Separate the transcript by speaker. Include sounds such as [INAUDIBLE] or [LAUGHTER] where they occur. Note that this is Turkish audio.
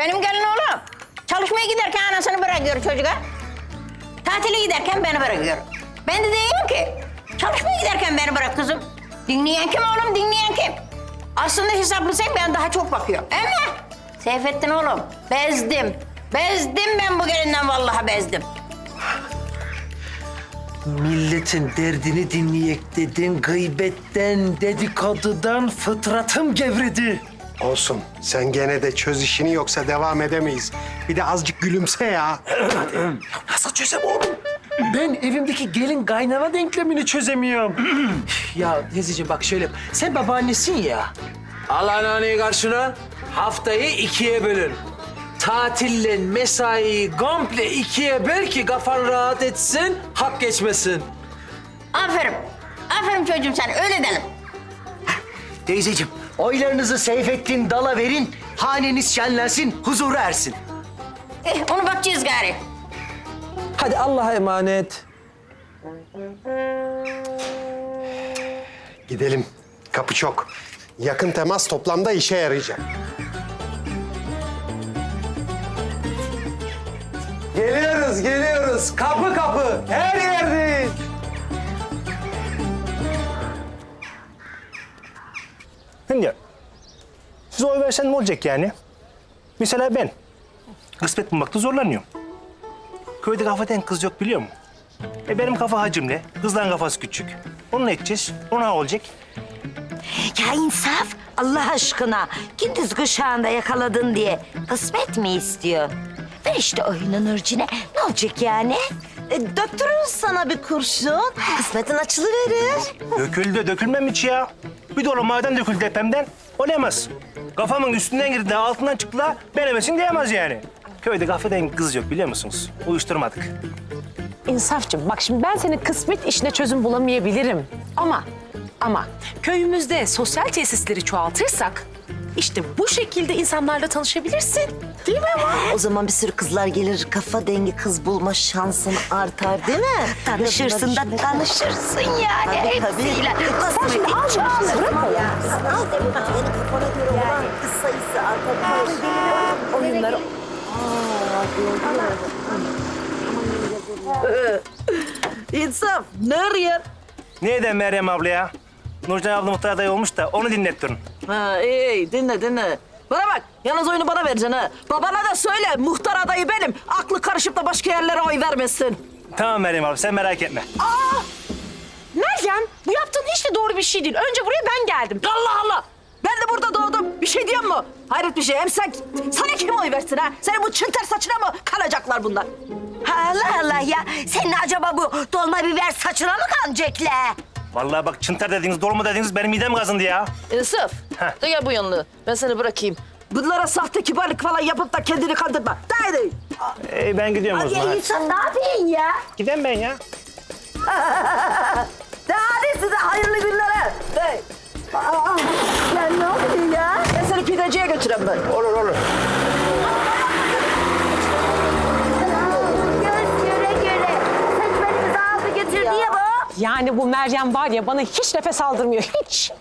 Speaker 1: Benim gelin oğlum. Çalışmaya giderken anasını bırakıyor çocuğa. Tatile giderken beni bırakıyor. Ben de diyorum ki çalışmaya giderken beni bırak kızım. Dinleyen kim oğlum dinleyen kim? Aslında hesaplasak ben daha çok bakıyorum. Ama Seyfettin oğlum bezdim. Bezdim ben bu gelinden vallahi bezdim.
Speaker 2: Milletin derdini dinleyek dedin, gıybetten, dedikodudan fıtratım gevredi.
Speaker 3: Olsun. Sen gene de çöz işini yoksa devam edemeyiz. Bir de azıcık gülümse ya.
Speaker 2: Nasıl çözem oğlum? Ben evimdeki gelin kaynana denklemini çözemiyorum. ya teyzeciğim bak şöyle, sen babaannesin ya. Al anneanneyi karşına, haftayı ikiye bölün. Tatille mesaiyi komple ikiye böl ki kafan rahat etsin, hak geçmesin.
Speaker 1: Aferin. Aferin çocuğum sen öyle dedim.
Speaker 4: Teyzeciğim, oylarınızı Seyfettin Dal'a verin, haneniz şenlensin, huzura ersin.
Speaker 1: Eh, onu bakacağız gari.
Speaker 2: Hadi Allah'a emanet.
Speaker 3: Gidelim. Kapı çok. Yakın temas toplamda işe yarayacak.
Speaker 2: Geliyoruz, geliyoruz. Kapı kapı, her yerdeyiz.
Speaker 5: Size oy versen ne olacak yani? Mesela ben kısmet bulmakta zorlanıyorum. Köyde kafadan kız yok biliyor musun? E benim kafa hacimli, kızların kafası küçük. Onu ne edeceğiz? Ona olacak.
Speaker 6: Ya insaf Allah aşkına gündüz kuşağında yakaladın diye kısmet mi istiyor? Ver işte oyunun urcine ne olacak yani? E, döktürürüz sana bir kurşun. Kısmetin açılıverir.
Speaker 5: Döküldü, dökülmem hiç ya. Bir dolu maden döküldü tepemden. Olamaz. Kafamın üstünden girdi, altından çıktı da benemesin diyemez yani. Köyde kafeden kız yok biliyor musunuz? Uyuşturmadık.
Speaker 7: İnsafcığım bak şimdi ben senin kısmet işine çözüm bulamayabilirim. Ama ama köyümüzde sosyal tesisleri çoğaltırsak işte bu şekilde insanlarla tanışabilirsin. Değil mi ama?
Speaker 6: O zaman bir sürü kızlar gelir kafa dengi kız bulma şansın artar değil mi? Tanışırsın da tanışırsın yani tabii, hepsiyle. Sen şimdi al şunu
Speaker 7: bırak o ya.
Speaker 6: Al demin senin kafana göre olan kız sayısı artabilir. Oyunları...
Speaker 8: İnsaf, nereye?
Speaker 5: Neyden Meryem abla ya? Nurcan abla muhtar adayı olmuş da onu dinlettirin.
Speaker 8: Ha, iyi, iyi, dinle, dinle. Bana bak, yalnız oyunu bana vereceksin ha. Babana da söyle, muhtar adayı benim. Aklı karışıp da başka yerlere oy vermesin.
Speaker 5: Tamam Meryem abla sen merak etme.
Speaker 7: Meryem bu yaptığın hiç de doğru bir şey değil. Önce buraya ben geldim.
Speaker 8: Allah Allah! Ben de burada doğdum. Bir şey diyeyim mi? Hayret bir şey. Hem sen, sana kim oy versin ha? Senin bu çıntar saçına mı kalacaklar bunlar?
Speaker 6: Allah Allah ya. Senin acaba bu dolma biber saçına mı kanacaklar?
Speaker 5: Vallahi bak çıntar dediğiniz, dolma dediğiniz benim midem kazındı ya.
Speaker 8: İnsaf,
Speaker 5: Heh.
Speaker 8: gel bu yanına. Ben seni bırakayım. Bunlara sahte kibarlık falan yapıp da kendini kandırma. Haydi.
Speaker 5: Ee, ben gidiyorum o zaman.
Speaker 6: Ya insan ne yapıyorsun ya?
Speaker 5: Gidem ben ya. [LAUGHS]
Speaker 8: De hadi size hayırlı günler. Hey. Aa, ya ne oluyor ya? Ben seni pideciye götüreyim ben.
Speaker 5: Olur olur.
Speaker 7: Yani bu Meryem var ya bana hiç nefes aldırmıyor hiç.